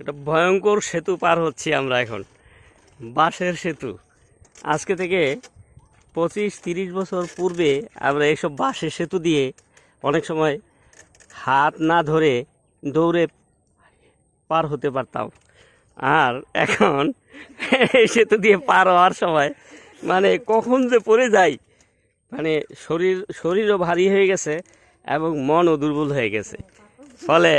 এটা ভয়ঙ্কর সেতু পার হচ্ছি আমরা এখন। বাঁশের সেতু। আজকে থেকে পঁচিশ, তিরিশ বছর পূর্বে আমরা এইসব বাঁশের সেতু দিয়ে অনেক সময় হাত না ধরে দৌড়ে পার হতে পারতাম। আর এখন এই সেতু দিয়ে পার হওয়ার সময় মানে কখন যে পড়ে যাই মানে শরীর, শরীরও ভারী হয়ে গেছে এবং মনও দুর্বল হয়ে গেছে। ফলে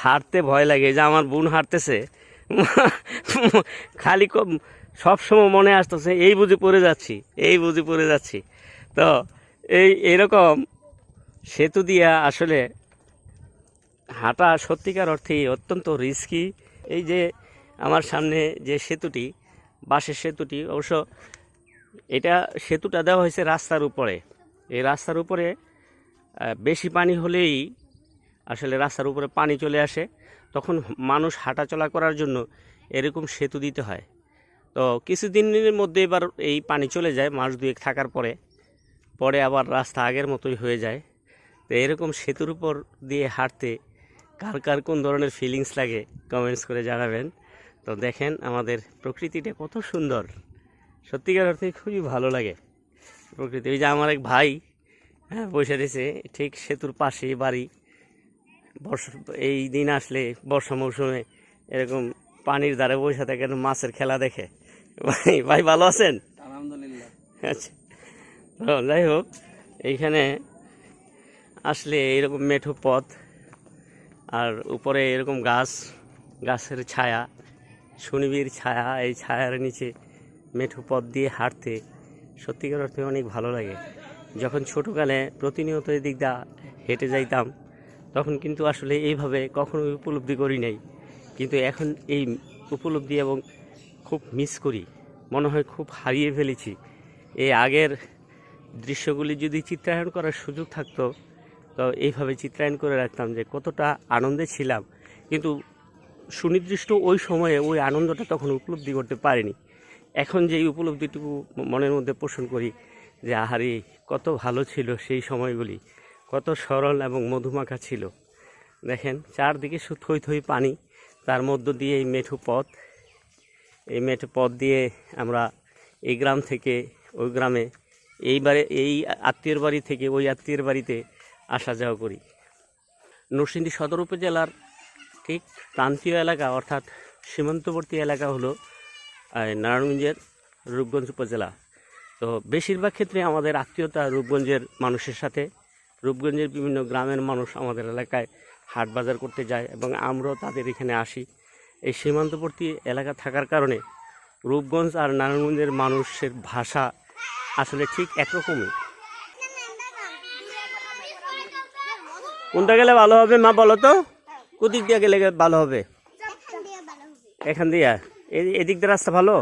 হাঁটতে ভয় লাগে যে আমার বোন হাঁটতেছে খালি কম সবসময় মনে আসতেছে, এই বুঝি পড়ে যাচ্ছি, এই বুঝি পড়ে যাচ্ছি। তো, এই, এরকম সেতু দিয়া আসলে হাঁটা সত্যিকার অর্থেই অত্যন্ত রিস্কি এই যে আমার সামনে যে সেতুটি বাঁশের সেতুটি, অবশ্য এটা সেতুটা দেওয়া হয়েছে রাস্তার উপরে। এই রাস্তার উপরে বেশি পানি হলেই আসলে রাস্তার উপরে পানি চলে আসে, তখন মানুষ হাঁটাচলা করার জন্য এরকম সেতু দিতে হয়। তো কিছুদিনের মধ্যে এবার এই পানি চলে যায়, মাস দুয়েক থাকার পরে পরে আবার রাস্তা আগের মতোই হয়ে যায়। তো এরকম সেতুর উপর দিয়ে হাঁটতে কার কার কোন ধরনের ফিলিংস লাগে কমেন্টস করে জানাবেন। তো দেখেন আমাদের প্রকৃতিটা কত সুন্দর। সত্যিকার অর্থে খুবই ভালো লাগে প্রকৃতি। ওই যে আমার এক ভাই হ্যাঁ বসে রয়েছে, ঠিক সেতুর পাশেই বাড়ি। বর্ষা এই দিন আসলে বর্ষা মৌসুমে এরকম পানির ধারে বসে থাকেন মাছের খেলা দেখে। ভাই ভাই ভালো আছেন? আলহামদুলিল্লাহ। আচ্ছা। তো যাই হোক এইখানে আসলে এরকম মেঠো পথ আর উপরে এরকম গাছ গাছের ছায়া সুনিবির ছায়া এই ছায়ার নিচে মেঠো পথ দিয়ে হাঁটতে সত্যিকার অর্থে অনেক ভালো লাগে। যখন ছোটোকালে প্রতিনিয়ত এদিক দা হেঁটে যাইতাম তখন কিন্তু আসলে এইভাবে কখনোই উপলব্ধি করি নাই। কিন্তু এখন এই উপলব্ধি এবং খুব মিস করি। মনে হয় খুব হারিয়ে ফেলেছি। এই আগের দৃশ্যগুলি যদি চিত্রায়ন করার সুযোগ থাকতো, তো এইভাবে চিত্রায়ন করে রাখতাম যে কতটা আনন্দে ছিলাম। কিন্তু সুনির্দিষ্ট ওই সময়ে ওই আনন্দটা তখন উপলব্ধি করতে পারিনি। এখন যে উপলব্ধিটুকু মনের মধ্যে পোষণ করি যে, আহারে, কত ভালো ছিল সেই সময়গুলি। কত সরল এবং মধুমাখা ছিল। দেখেন, চারদিকে থই থই পানি, তার মধ্য দিয়ে এই মেঠু পথ। এই মেঠু পথ দিয়ে আমরা এই গ্রাম থেকে ওই গ্রামে, এইবারে এই আত্মীয়র বাড়ি থেকে ওই আত্মীয়ের বাড়িতে আসা যাওয়া করি। নরসিংদী সদর উপজেলার ঠিক প্রান্তীয় এলাকা, অর্থাৎ সীমান্তবর্তী এলাকা হলো নারায়ণগঞ্জের রূপগঞ্জ উপজেলা। তো বেশিরভাগ ক্ষেত্রে আমাদের আত্মীয়তা রূপগঞ্জের মানুষের সাথে। রূপগঞ্জের বিভিন্ন গ্রামের মানুষ আমাদের এলাকায় হাট বাজার করতে যায় এবং আমরাও তাদের এখানে আসি। এই সীমান্তবর্তী এলাকা থাকার কারণে রূপগঞ্জ আর নারায়ণগঞ্জের মানুষের ভাষা আসলে ঠিক একরকমই। কোনটা গেলে ভালো হবে মা বলো তো? কোদিক দিয়ে গেলে ভালো হবে? এখান দিয়ে? এদিক দিয়ে রাস্তা ভালো?